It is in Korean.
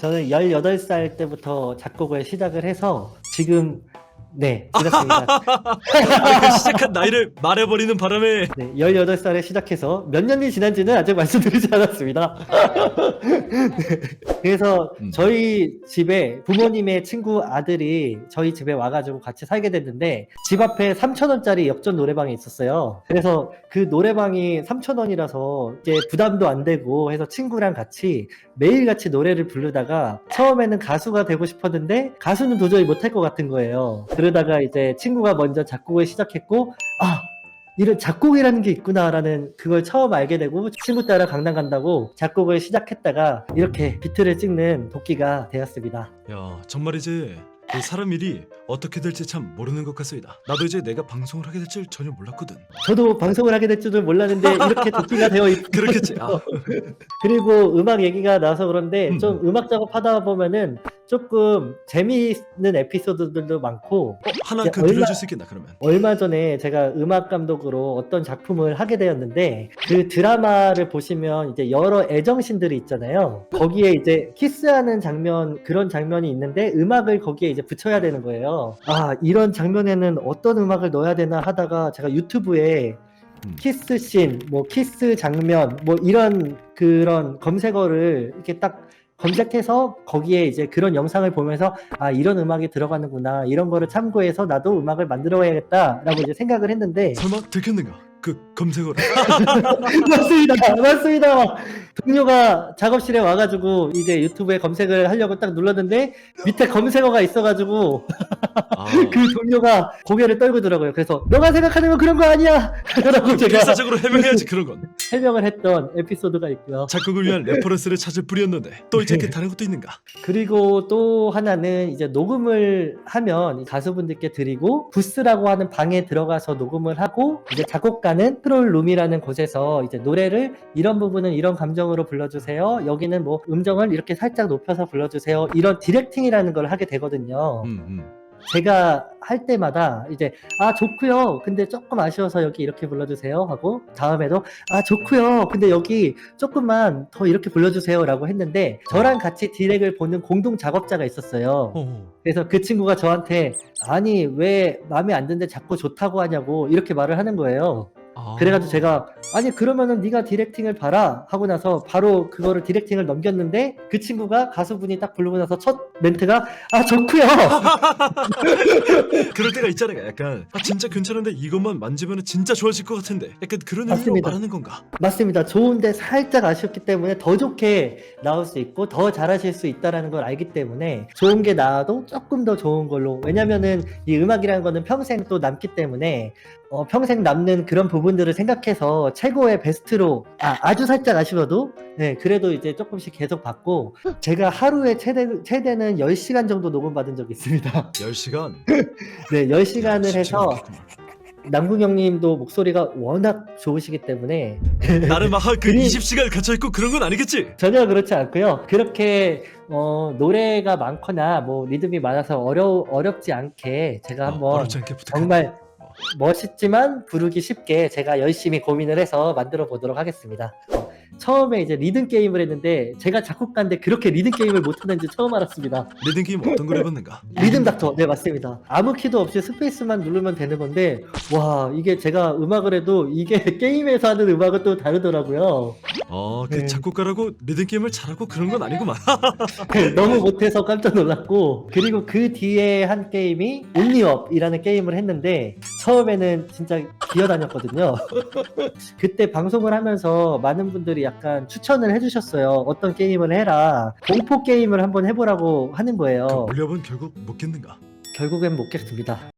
저는 18살 때부터 작곡을 시작을 해서 지금 네, 이렇습니다. 아, 그 시작한 나이를 말해버리는 바람에 네, 18살에 시작해서 몇 년이 지난지는 아직 말씀드리지 않았습니다. 그래서 음. 저희 집에 부모님의 친구 아들이 저희 집에 와가지고 같이 살게 됐는데 집 앞에 3,000원짜리 역전 노래방이 있었어요. 그래서 그 노래방이 3,000원이라서 이제 부담도 안 되고 해서 친구랑 같이 매일같이 노래를 부르다가 처음에는 가수가 되고 싶었는데 가수는 도저히 못할 것 같은 거예요. 그러다가 이제 친구가 먼저 작곡을 시작했고 아 이런 작곡이라는 게 있구나라는 그걸 처음 알게 되고 친구 따라 강남 간다고 작곡을 시작했다가 이렇게 비트를 찍는 도끼가 되었습니다. 야 정말이지 이 사람 일이 어떻게 될지 참 모르는 것 같습니다 나도 이제 내가 방송을 하게 될 줄 전혀 몰랐거든 저도 방송을 하게 될 줄은 몰랐는데 이렇게 도끼가 되어 있 그렇겠지 아, 그리고 음악 얘기가 나와서 그런데 음. 좀 음악 작업하다 보면은 조금 재미있는 에피소드들도 많고 어, 하나 그 얼마- 들려줄 수 있겠나 그러면 얼마 전에 제가 음악 감독으로 어떤 작품을 하게 되었는데 그 드라마를 보시면 이제 여러 애정신들이 있잖아요. 거기에 이제 키스하는 장면 그런 장면이 있는데 음악을 거기에 이제 붙여야 되는 거예요. 아 이런 장면에는 어떤 음악을 넣어야 되나 하다가 제가 유튜브에 음. 키스 씬, 뭐 키스 장면, 뭐 이런 그런 검색어를 이렇게 딱 검색해서 거기에 이제 그런 영상을 보면서 아 이런 음악이 들어가는구나 이런 거를 참고해서 나도 음악을 만들어야겠다라고 이제 생각을 했는데 설마 들켰는가 그 검색어를. 맞습니다. 맞습니다. 동료가 작업실에 와가지고 이제 유튜브에 검색을 하려고 딱 눌렀는데 밑에 검색어가 있어가지고 아, 그 동료가 고개를 떨구더라고요. 그래서 너가 생각하는 건 그런 거 아니야. 라고 제가 필사적으로 해명해야지 그런 건. 설명을 했던 에피소드가 있고요. 작곡을 위한 레퍼런스를 찾을 뿐이었는데 또 이제 이렇게 다른 것도 있는가? 그리고 또 하나는 이제 녹음을 하면 가수분들께 드리고 부스라고 하는 방에 들어가서 녹음을 하고 이제 작곡가 는 트롤룸이라는 곳에서 이제 노래를 이런 부분은 이런 감정으로 불러주세요. 여기는 뭐 음정을 이렇게 살짝 높여서 불러주세요. 이런 디렉팅이라는 걸 하게 되거든요. 음, 음. 제가 할 때마다 이제 아 좋고요. 근데 조금 아쉬워서 여기 이렇게 불러주세요 하고 다음에도 아 좋고요. 근데 여기 조금만 더 이렇게 불러주세요라고 했는데 저랑 같이 디렉을 보는 공동 작업자가 있었어요. 어, 그래서 그 친구가 저한테 아니 왜 마음에 안 드는데 자꾸 좋다고 하냐고 이렇게 말을 하는 거예요. 아. 그래가지고 제가 아니 그러면은 네가 디렉팅을 봐라 하고 나서 바로 그거를 디렉팅을 넘겼는데 그 친구가 가수분이 딱 부르고 나서 첫 멘트가 아 좋고요. 그럴 때가 있잖아요 약간 아 진짜 괜찮은데 이것만 만지면 진짜 좋아질 것 같은데 약간 그런 의미로 맞습니다. 말하는 건가 맞습니다. 좋은데 살짝 아쉬웠기 때문에 더 좋게 나올 수 있고 더 잘하실 수 있다라는 걸 알기 때문에 좋은 게 나와도 조금 더 좋은 걸로 왜냐면은 이 음악이라는 거는 평생 또 남기 때문에 어, 평생 남는 그런 부분 들을 생각해서 최고의 베스트로 아, 아주 살짝 아쉬워도 네 그래도 이제 조금씩 계속 받고 제가 하루에 최대, 최대는 10시간 정도 녹음 받은 적이 있습니다. 10시간 네 10시간을 해서 남궁 형님도 목소리가 워낙 좋으시기 때문에 나름 그림- 20시간 갇혀있고 그런 건 아니겠지 전혀 그렇지 않고요. 그렇게 어, 노래가 많거나 뭐 리듬이 많아서 어려 어렵지 않게 제가 어, 한번 어렵지 않게 정말 멋있지만 부르기 쉽게 제가 열심히 고민을 해서 만들어 보도록 하겠습니다. 어, 처음에 이제 리듬 게임을 했는데 제가 작곡가인데 그렇게 리듬 게임을 못하는지 처음 알았습니다. 리듬 게임 어떤 걸 해봤는가 리듬 닥터, 네 맞습니다. 아무 키도 없이 스페이스만 누르면 되는 건데 와 이게 제가 음악을 해도 이게 게임에서 하는 음악은 또 다르더라고요. 어 그 네. 작곡가라고 리듬 게임을 잘하고 그런 건 아니구만. 너무 못해서 깜짝 놀랐고 그리고 그 뒤에 한 게임이 온리업이라는 게임을 했는데 처음에는 진짜 기어다녔거든요. 그때 방송을 하면서 많은 분들이 약간 추천을 해주셨어요. 어떤 게임을 해라. 공포 게임을 한번 해보라고 하는 그 거예요. 올려본 결국 못 깼는가? 결국엔 못 깼습니다